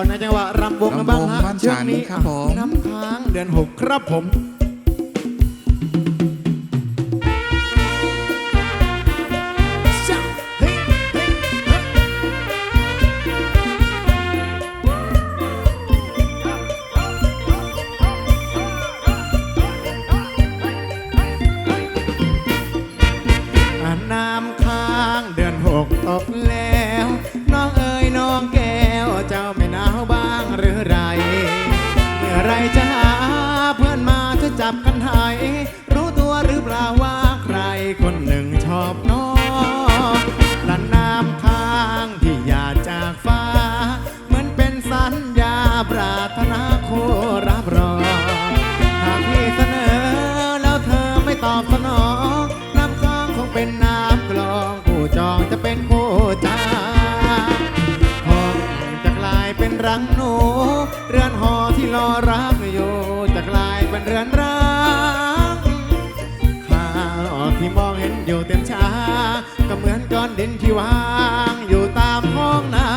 อนในจังหวะรำวงกันบ้างฮะรำวงบ้านช่วงฉันนี้ครับผมน้ำค้างเดือนหกครับผมจ้ะเฮ้ยเฮ้ยเฮ้ยอ่าน้ำค้างเดือนหกตกแล้ว อไร เมื่อไรจะหาเพื่อนมาจะจับกันหาย รู้ตัวหรือเปล่าว่าใครคนหนึ่งชอบน้องและน้ำค้างที่หยาดจากฟ้า เหมือนเป็นสัญญาปรารถนาคู่รับรองหากพี่เสนอแล้วเธอไม่ตอบสนองน้ำค้างคงเป็นน้ำกลองผู้จองจะเป็นคู่ใจห้องจะกลาย เป็นรังหนู เรือนหอที่รอรักอยู่จะกลายเป็นเรือนร้างข้าวที่มองเห็นอยู่เต็มชา ก็เหมือนก้อนดินที่วางอยู่ตามห้องนา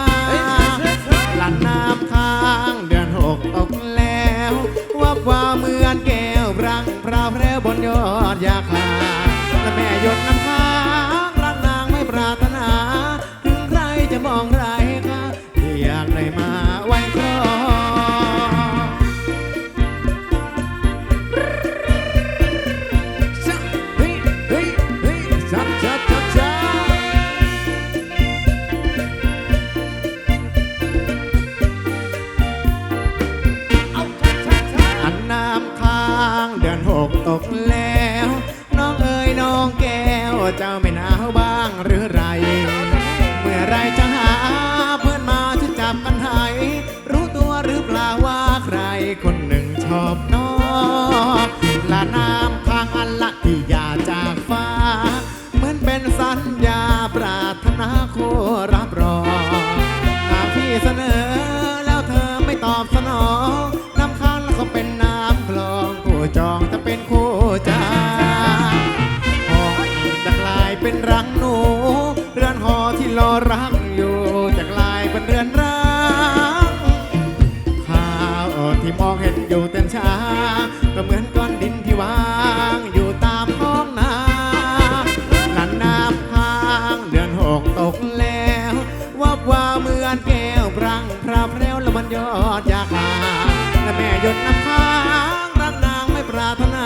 หลันน้ำค้างเดือนหกตกแล้ววับว่าเหมือนแก้วรังพราวแพรวบนยอดยาคาและแม่หยดน้ำค้างรักนางไม่ปรารถนา ถึงใครจะมองไรคะที่อยากได้มา กแล้ว น้องเอ๋ยน้องแก้ว เจ้าไม่หนาวบ้างหรือไร เมื่อไรจะหาเพื่อนมาจะจับกันให้รู้ตัวหรือเปล่าว่าใครคนหนึ่งชอบน้องละน้ำค้างอันละที่หยาจากฟ้า เหมือนเป็นสัญญาปรารถนาคู่รับรองหากพี่เสนอ ก็เหมือนก้อนดินที่วางอยู่ตามห้องน้ำลันน้ำค้างเดือนหกตกแล้ววับวาเหมือนแก้วปรังพราบแล้วละมันยอดยากลาและแม่หยดน้ำค้างรักนางไม่ปรารถนา